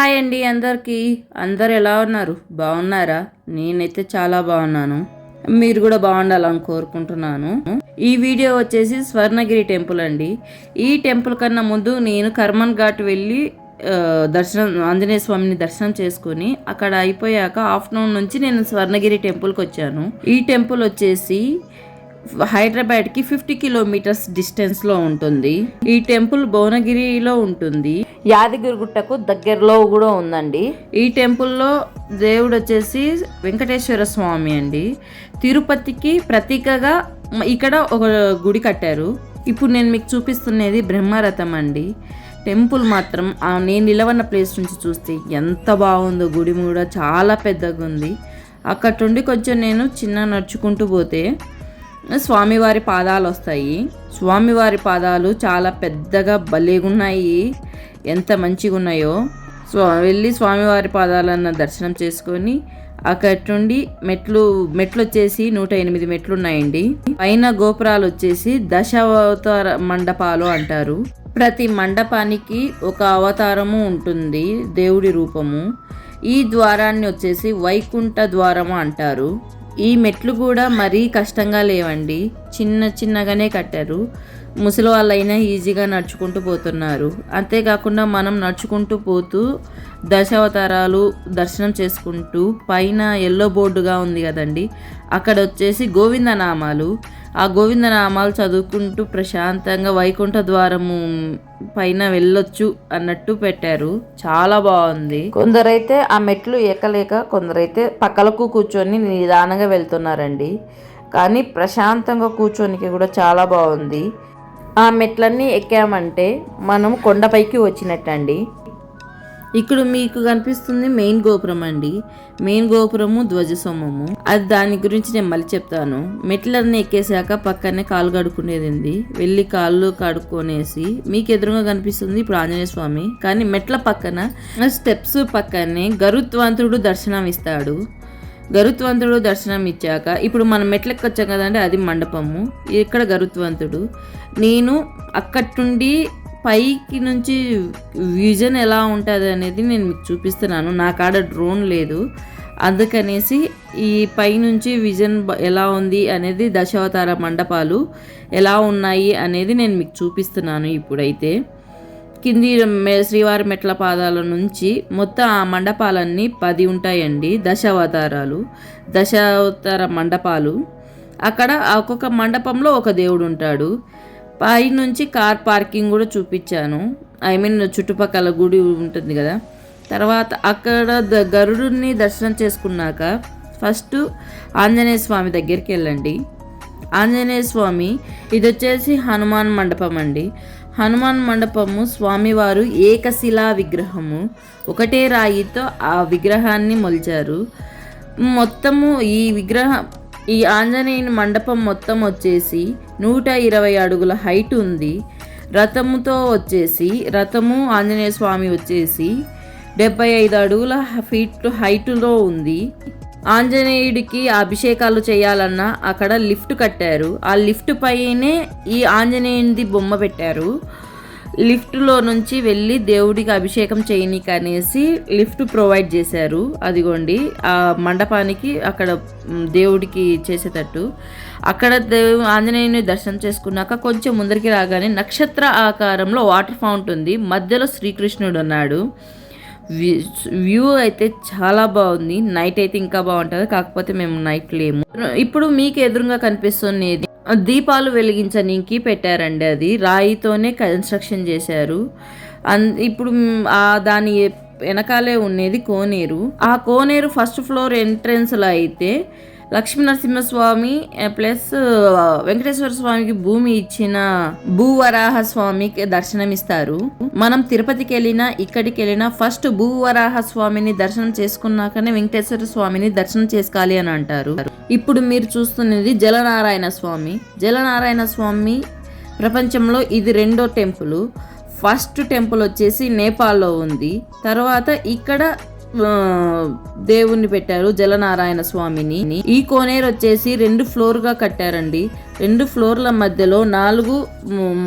Hi అండి అందరికీ. అందరు ఎలా ఉన్నారు? బాగున్నారా? నేనైతే చాలా బాగున్నాను. మీరు కూడా బాగుండాలని కోరుకుంటున్నాను. ఈ వీడియో వచ్చేసి స్వర్ణగిరి టెంపుల్ అండి. ఈ టెంపుల్ కన్నా ముందు నేను కర్మన్ ఘాట్ వెళ్ళి దర్శనం ఆంజనేయ స్వామిని దర్శనం చేసుకుని అక్కడ అయిపోయాక ఆఫ్టర్నూన్ నుంచి నేను స్వర్ణగిరి టెంపుల్కి వచ్చాను. ఈ టెంపుల్ వచ్చేసి హైదరాబాద్కి ఫిఫ్టీ కిలోమీటర్స్ డిస్టెన్స్లో ఉంటుంది. ఈ టెంపుల్ భువనగిరిలో ఉంటుంది. యాదగిరిగుట్టకు దగ్గరలో కూడా ఉందండి. ఈ టెంపుల్లో దేవుడు వచ్చేసి వెంకటేశ్వర స్వామి అండి. తిరుపతికి ప్రతీకగా ఇక్కడ ఒక గుడి కట్టారు. ఇప్పుడు నేను మీకు చూపిస్తున్నది బ్రహ్మరథం అండి. టెంపుల్ మాత్రం నేను నిలవన్న ప్లేస్ నుంచి చూస్తే ఎంత బాగుందో గుడి కూడా చాలా పెద్దగా ఉంది అక్కడ నుండి కొంచెం నేను చిన్న నడుచుకుంటూ పోతే స్వామివారి పాదాలు వస్తాయి స్వామివారి పాదాలు చాలా పెద్దగా భలేగున్నాయి ఎంత మంచిగా ఉన్నాయో స్వా వెళ్ళి స్వామివారి పాదాలన్న దర్శనం చేసుకొని అక్కడి నుండి మెట్లు మెట్లు వచ్చేసి నూట ఎనిమిది మెట్లు ఉన్నాయండి పైన గోపురాలు వచ్చేసి దశావతార మండపాలు అంటారు. ప్రతి మండపానికి ఒక అవతారము ఉంటుంది దేవుడి రూపము. ఈ ద్వారాన్ని వచ్చేసి వైకుంఠ ద్వారము అంటారు. ఈ మెట్లు కూడా మరీ కష్టంగా లేవండి. చిన్న చిన్నగానే కట్టారు. ముసలి వాళ్ళైనా ఈజీగా నడుచుకుంటూ పోతున్నారు. అంతేకాకుండా మనం నడుచుకుంటూ పోతూ దశావతారాలు దర్శనం చేసుకుంటూ పైన ఎల్లో బోర్డుగా ఉంది కదండి అక్కడ వచ్చేసి గోవిందనామాలు. ఆ గోవిందనామాలు చదువుకుంటూ ప్రశాంతంగా వైకుంఠ ద్వారము పైన వెళ్ళొచ్చు అన్నట్టు పెట్టారు. చాలా బాగుంది. కొందరైతే ఆ మెట్లు ఎక్కలేక కొందరైతే పక్కలకు కూర్చొని నిదానంగా వెళ్తున్నారండి. కానీ ప్రశాంతంగా కూర్చోనికి కూడా చాలా బాగుంది. ఆ మెట్లన్నీ ఎక్కామంటే మనం కొండపైకి వచ్చినట్టండి. ఇక్కడ మీకు కనిపిస్తుంది మెయిన్ గోపురం అండి. మెయిన్ గోపురము ధ్వజసోమము అది దాని గురించి నేను మళ్ళీ చెప్తాను. మెట్లన్నీ ఎక్కేసాక పక్కనే కాలు కడుక్కునేది ఉంది వెళ్ళి కాళ్ళు కడుక్కొనేసి మీకు ఎదురుగా కనిపిస్తుంది ఇప్పుడు ఆంజనేయ స్వామి. కానీ మెట్ల పక్కన స్టెప్స్ పక్కనే గరుత్వంతుడు దర్శనం ఇస్తాడు గరుత్వంతుడు దర్శనం ఇచ్చాక ఇప్పుడు మనం మెట్లెక్కి వచ్చాం కదండి అది మండపము. ఇక్కడ గరుత్వంతుడు నేను అక్కడ్నుండి పైకి నుంచి విజన్ ఎలా ఉంటుంది అనేది నేను మీకు చూపిస్తున్నాను. నా కాడ డ్రోన్ లేదు. అందుకనేసి ఈ పైనుంచి విజన్ ఎలా ఉంది అనేది దశావతార మండపాలు ఎలా ఉన్నాయి అనేది నేను మీకు చూపిస్తున్నాను ఇప్పుడైతే. కింది శ్రీవారి మెట్ల పాదాల నుంచి మొత్తం ఆ మండపాలన్నీ పది ఉంటాయండి దశావతారాలు దశావతార మండపాలు. అక్కడ ఒక్కొక్క మండపంలో ఒక దేవుడు ఉంటాడు. పై నుంచి కార్ పార్కింగ్ కూడా చూపించాను. ఐ మీన్ చుట్టుపక్కల గుడి ఉంటుంది కదా. తర్వాత అక్కడ ద- గరుడుని దర్శనం చేసుకున్నాక ఫస్ట్ ఆంజనేయ స్వామి దగ్గరికి వెళ్ళండి. ఆంజనేయ స్వామి ఇది వచ్చేసి హనుమాన్ మండపం అండి. హనుమాన్ మండపము స్వామివారు ఏకశిలా విగ్రహము. ఒకటే రాయితో ఆ విగ్రహాన్ని మొలిచారు. మొత్తము ఈ విగ్రహం ఈ ఆంజనేయుని మండపం మొత్తం వచ్చేసి నూట ఇరవై అడుగుల హైట్ ఉంది. రథముతో వచ్చేసి రథము ఆంజనేయ స్వామి వచ్చేసి డెబ్బై ఐదు అడుగుల ఫీట్ హైట్లో ఉంది. ఆంజనేయుడికి అభిషేకాలు చేయాలన్నా అక్కడ లిఫ్ట్ కట్టారు. ఆ లిఫ్ట్ పైనే ఈ ఆంజనేయునిది బొమ్మ పెట్టారు. లిఫ్ట్లో నుంచి వెళ్ళి దేవుడికి అభిషేకం చేయనీకి అనేసి లిఫ్ట్ ప్రొవైడ్ చేశారు. అదిగోండి ఆ మండపానికి అక్కడ దేవుడికి చేసేటట్టు. అక్కడ దేవు ఆంజనేయుని దర్శనం చేసుకున్నాక కొంచెం ముందరికి రాగానే నక్షత్ర ఆకారంలో వాటర్ ఫౌంట్ ఉంది. మధ్యలో శ్రీకృష్ణుడు ఉన్నాడు. వ్యూ అయితే చాలా బాగుంది. నైట్ అయితే ఇంకా బాగుంటుంది. కాకపోతే మేము నైట్ లేము. ఇప్పుడు మీకు ఎదురుగా కనిపిస్తున్నది దీపాలు వెలిగించనీకి పెట్టారండి అది. రాయితోనే కన్స్ట్రక్షన్ చేశారు. అన్ ఇప్పుడు ఆ దాని వెనకాలే ఉండేది కోనేరు. ఆ కోనేరు ఫస్ట్ ఫ్లోర్ ఎంట్రన్స్లో అయితే లక్ష్మీ నరసింహస్వామి ప్లస్ వెంకటేశ్వర స్వామికి భూమి ఇచ్చిన భూవరాహ స్వామికి దర్శనమిస్తారు. మనం తిరుపతికి వెళ్ళినా ఇక్కడికి వెళ్ళినా ఫస్ట్ భూవరాహ స్వామిని దర్శనం చేసుకున్నాకనే వెంకటేశ్వర స్వామిని దర్శనం చేసుకోవాలి అని అంటారు. ఇప్పుడు మీరు చూస్తున్నది జలనారాయణ స్వామి. జలనారాయణ స్వామి ప్రపంచంలో ఇది రెండో టెంపుల్. ఫస్ట్ టెంపుల్ వచ్చేసి నేపాల్లో ఉంది. తర్వాత ఇక్కడ దేవుణ్ణి పెట్టారు జలనారాయణ స్వామిని. ఈ కోనేరు వచ్చేసి రెండు ఫ్లోర్గా కట్టారండి. రెండు ఫ్లోర్ల మధ్యలో నాలుగు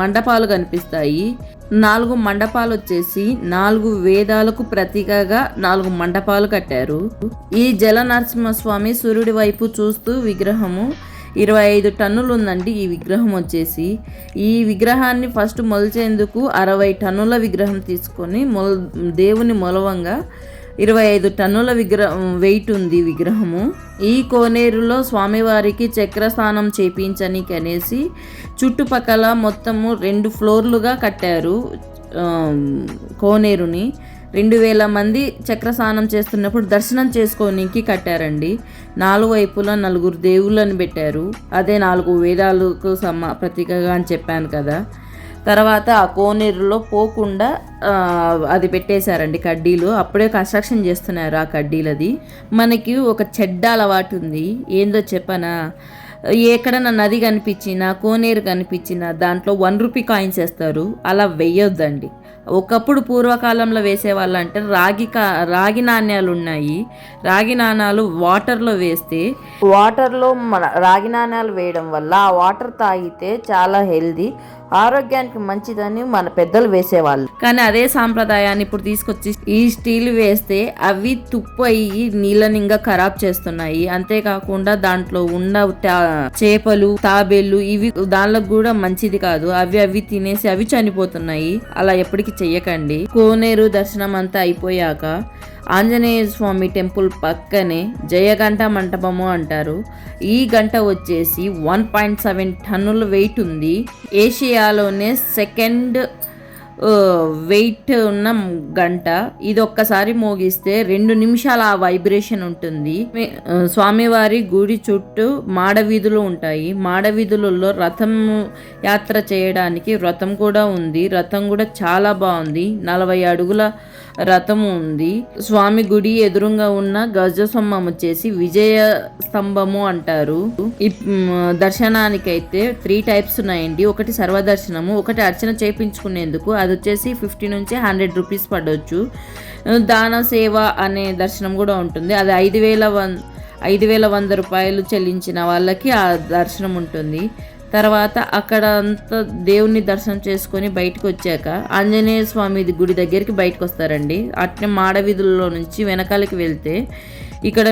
మండపాలు కనిపిస్తాయి. నాలుగు మండపాలు వచ్చేసి నాలుగు వేదాలకు ప్రతీకగా నాలుగు మండపాలు కట్టారు. ఈ జల నరసింహస్వామి సూర్యుడి వైపు చూస్తూ విగ్రహము ఇరవై ఐదు టన్నులు ఉందండి ఈ విగ్రహం వచ్చేసి. ఈ విగ్రహాన్ని ఫస్ట్ మొలిచేందుకు అరవై టన్నుల విగ్రహం తీసుకొని మొల దేవుని మొలవంగా ఇరవై ఐదు టన్నుల విగ్రహం వెయిట్ ఉంది విగ్రహము. ఈ కోనేరులో స్వామివారికి చక్రస్నానం చేపించనికి అనేసి చుట్టుపక్కల మొత్తము రెండు ఫ్లోర్లుగా కట్టారు కోనేరుని. రెండు వేల మంది చక్రస్నానం చేస్తున్నప్పుడు దర్శనం చేసుకోనికి కట్టారండి. నాలుగు వైపులా నలుగురు దేవుళ్ళని పెట్టారు. అదే నాలుగు వేదాలకు సమ ప్రతీకగా అని చెప్పాను కదా. తర్వాత ఆ కోనేరులో పోకుండా అది పెట్టేశారండి కడ్డీలు. అప్పుడే కన్స్ట్రక్షన్ చేస్తున్నారు ఆ కడ్డీలది. మనకి ఒక చెడ్డ అలవాటు ఉంది. ఏందో చెప్పనా? ఎక్కడన్నా నది కనిపించినా కోనేరు కనిపించినా దాంట్లో వన్ రూపీ కాయిన్స్ వేస్తారు. అలా వెయ్యొద్దండి. ఒకప్పుడు పూర్వకాలంలో వేసేవాళ్ళు అంటే రాగి కా రాగి నాణ్యాలు ఉన్నాయి. రాగి నాణాలు వాటర్లో వేస్తే వాటర్లో మన రాగి నాణ్యాలు వేయడం వల్ల ఆ వాటర్ తాగితే చాలా హెల్దీ ఆరోగ్యానికి మంచిదని మన పెద్దలు వేసేవాళ్ళు. కానీ అదే సాంప్రదాయాన్ని ఇప్పుడు తీసుకొచ్చి ఈ స్టీల్ వేస్తే అవి తుప్పు అయ్యి నీళ్ళని ఇంకా ఖరాబ్ చేస్తున్నాయి. అంతేకాకుండా దాంట్లో ఉన్న చేపలు తాబేళ్ళు ఇవి దానిలో కూడా మంచిది కాదు. అవి అవి తినేసి అవి చనిపోతున్నాయి. అలా ఎప్పటికీ చెయ్యకండి. కోనేరు దర్శనం అంతా అయిపోయాక ఆంజనేయ స్వామి టెంపుల్ పక్కనే జయగంట మంటపము అంటారు. ఈ గంట వచ్చేసి వన్ పాయింట్ సెవెన్ టన్నుల వెయిట్ ఉంది. ఏషియాలోనే సెకండ్ వెయిట్ ఉన్న గంట ఇది ఒక్కసారి మోగిస్తే రెండు నిమిషాల ఆ వైబ్రేషన్ ఉంటుంది. స్వామివారి గుడి చుట్టూ మాడవీధులు ఉంటాయి. మాడవీధులలో రథం యాత్ర చేయడానికి రథం కూడా ఉంది. రథం కూడా చాలా బాగుంది. నలభై అడుగుల రథము ఉంది. స్వామి గుడి ఎదురుగా ఉన్న గజస్తంభం వచ్చేసి విజయ స్తంభము అంటారు. ఈ దర్శనానికైతే త్రీ టైప్స్ ఉన్నాయండి. ఒకటి సర్వదర్శనము ఒకటి అర్చన చేయించుకునేందుకు అది వచ్చేసి ఫిఫ్టీ నుంచి హండ్రెడ్ రూపీస్ పడవచ్చు దాన సేవ అనే దర్శనం కూడా ఉంటుంది. అది ఐదు వేల వన్ ఐదు వేల వంద రూపాయలు చెల్లించిన వాళ్ళకి ఆ దర్శనం ఉంటుంది. తర్వాత అక్కడ అంతా దేవుణ్ణి దర్శనం చేసుకొని బయటకు వచ్చాక ఆంజనేయ స్వామి గుడి దగ్గరికి బయటకు వస్తారండి అట్నే మాడవీధుల్లో నుంచి వెనకాలకి వెళ్తే ఇక్కడ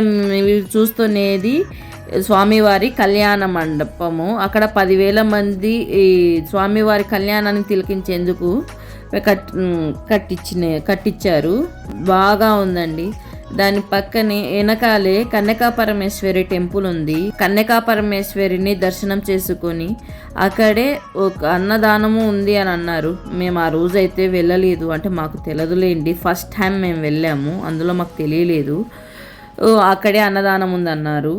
మీరు చూస్తున్నది స్వామివారి కళ్యాణ మండపము. అక్కడ పదివేల మంది ఈ స్వామివారి కళ్యాణాన్ని తిలకించేందుకు కట్ కట్టించిన కట్టించారు బాగా ఉందండి. దాని పక్కనే వెనకాలే కన్యకా పరమేశ్వరి టెంపుల్ ఉంది. కన్యకా పరమేశ్వరిని దర్శనం చేసుకొని అక్కడే ఒక అన్నదానము ఉంది అని అన్నారు. మేము ఆ రోజు అయితే వెళ్ళలేదు. అంటే మాకు తెలియదులేండి ఫస్ట్ టైం మేము వెళ్ళాము. అందులో మాకు తెలియలేదు. అక్కడే అన్నదానం ఉందన్నారు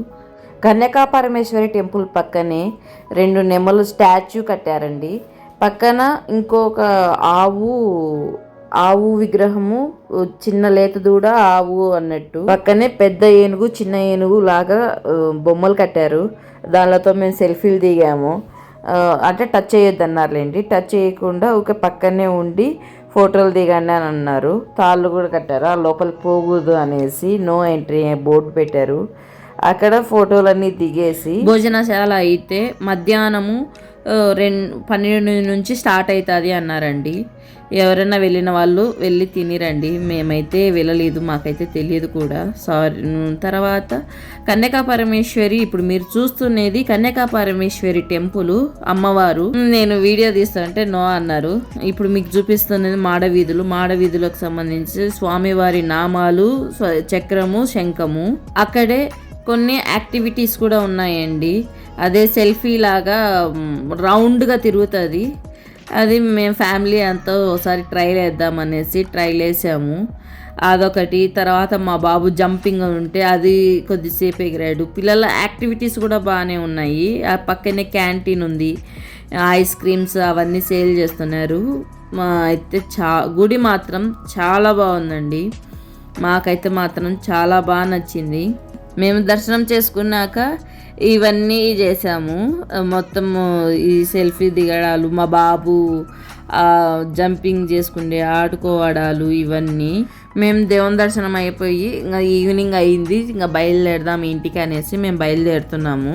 కన్యకా పరమేశ్వరి టెంపుల్ పక్కనే రెండు నెమలు స్టాచ్యూ కట్టారండి. పక్కన ఇంకొక ఆవు ఆవు విగ్రహము చిన్న లేత దూడ ఆవు అన్నట్టు. పక్కనే పెద్ద ఏనుగు చిన్న ఏనుగు లాగా బొమ్మలు కట్టారు. దానితో మేము సెల్ఫీలు దిగాము. అంటే టచ్ చేయొద్దు అన్నారులేండి టచ్ చేయకుండా ఒక పక్కనే ఉండి ఫోటోలు దిగండి అని అన్నారు. తాళ్ళు కూడా కట్టారు. ఆ లోపలికి పోకూడదు అనేసి నో ఎంట్రీ బోర్డు పెట్టారు. అక్కడ ఫోటోలన్నీ దిగేసి భోజనశాల అయితే మధ్యాహ్నము రెండు పన్నెండు నుంచి స్టార్ట్ అవుతుంది అన్నారండి. ఎవరైనా వెళ్ళిన వాళ్ళు వెళ్ళి తినిరండి. మేమైతే వెళ్ళలేదు మాకైతే తెలియదు కూడా. సారీ తర్వాత కన్యకా పరమేశ్వరి ఇప్పుడు మీరు చూస్తున్నది కన్యకా పరమేశ్వరి టెంపుల్ అమ్మవారు. నేను వీడియో తీస్తుంటే నో అన్నారు. ఇప్పుడు మీకు చూపిస్తున్నది మాడవీధులు. మాడవీధులకు సంబంధించి స్వామివారి నామాలు చక్రము శంఖము. అక్కడే కొన్ని యాక్టివిటీస్ కూడా ఉన్నాయండి. అదే సెల్ఫీ లాగా రౌండ్గా తిరుగుతుంది. అది మేము ఫ్యామిలీ అంతా ఒకసారి ట్రైల్ వేద్దాం అనేసి ట్రైల్ వేసాము అదొకటి తర్వాత మా బాబు జంపింగ్ ఉంటే అది కొద్దిసేపు ఎగిరాడు. పిల్లల యాక్టివిటీస్ కూడా బాగానే ఉన్నాయి. ఆ పక్కనే క్యాంటీన్ ఉంది. ఐస్ క్రీమ్స్ అవన్నీ సేల్ చేస్తున్నారు. మా అయితే చా గుడి మాత్రం చాలా బాగుందండి. మాకైతే మాత్రం చాలా బాగా నచ్చింది. మేము దర్శనం చేసుకున్నాక ఇవన్నీ చేసాము మొత్తము ఈ సెల్ఫీ దిగడాలు మా బాబు జంపింగ్ చేసుకుండే ఆడుకోవడాలు ఇవన్నీ మేము దేవుని దర్శనం అయిపోయి ఇంకా ఈవినింగ్ అయింది. ఇంకా బయలుదేరదాం ఇంటికి అనేసి మేము బయలుదేరుతున్నాము.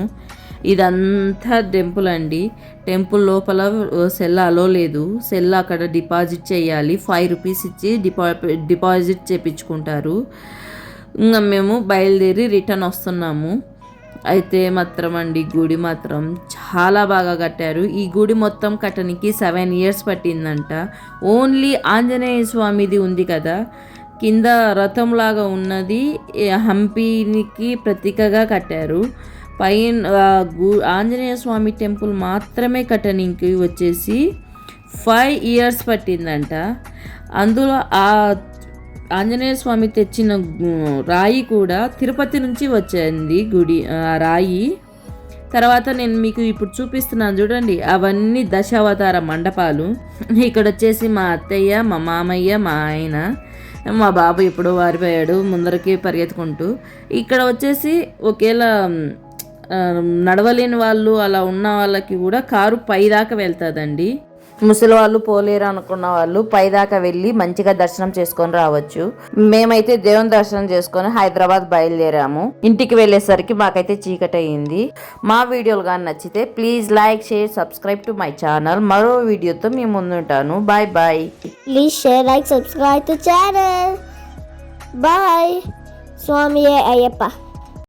ఇదంతా టెంపుల్ అండి. టెంపుల్ లోపల సెల్ అలో లేదు. సెల్ అక్కడ డిపాజిట్ చేయాలి. ఫైవ్ రూపీస్ ఇచ్చి డిపా డిపాజిట్ చేపించుకుంటారు. ఇంకా మేము బయలుదేరి రిటర్న్ వస్తున్నాము. అయితే మాత్రం అండి గుడి మాత్రం చాలా బాగా కట్టారు. ఈ గుడి మొత్తం కట్టనికి సెవెన్ ఇయర్స్ పట్టిందంట. ఓన్లీ ఆంజనేయ స్వామిది ఉంది కదా. కింద రథంలాగా ఉన్నది హంపీనికి ప్రతీకగా కట్టారు. పైన గు- ఆంజనేయ స్వామి టెంపుల్ మాత్రమే కట్టనికి వచ్చేసి ఫైవ్ ఇయర్స్ పట్టిందంట. అందులో ఆ ఆంజనేయ స్వామి తెచ్చిన రాయి కూడా తిరుపతి నుంచి వచ్చింది గుడి ఆ రాయి. తర్వాత నేను మీకు ఇప్పుడు చూపిస్తున్నాను చూడండి అవన్నీ దశావతార మండపాలు. ఇక్కడ వచ్చేసి మా అత్తయ్య మా మామయ్య మా ఆయన మా బాబు ఎప్పుడో వారిపోయాడు ముందరకి పరిగెత్తుకుంటూ. ఇక్కడ వచ్చేసి ఒకేలా నడవలేని వాళ్ళు అలా ఉన్న వాళ్ళకి కూడా కారు పైదాకా వెళ్తుందండి. ముసలి వాళ్ళు పోలేరు అనుకున్న వాళ్ళు పైదాకా వెళ్ళి మంచిగా దర్శనం చేసుకొని రావచ్చు. మేమైతే దేవుని దర్శనం చేసుకొని హైదరాబాద్ బయలుదేరాము. ఇంటికి వెళ్ళేసరికి మాకైతే చీకటి అయింది. మా వీడియోలు కానీ నచ్చితే please like share subscribe to my channel. మరో వీడియోతో మీ ముందుంటాను. Bye bye. Please share like subscribe to channel bye Swami Ayyappa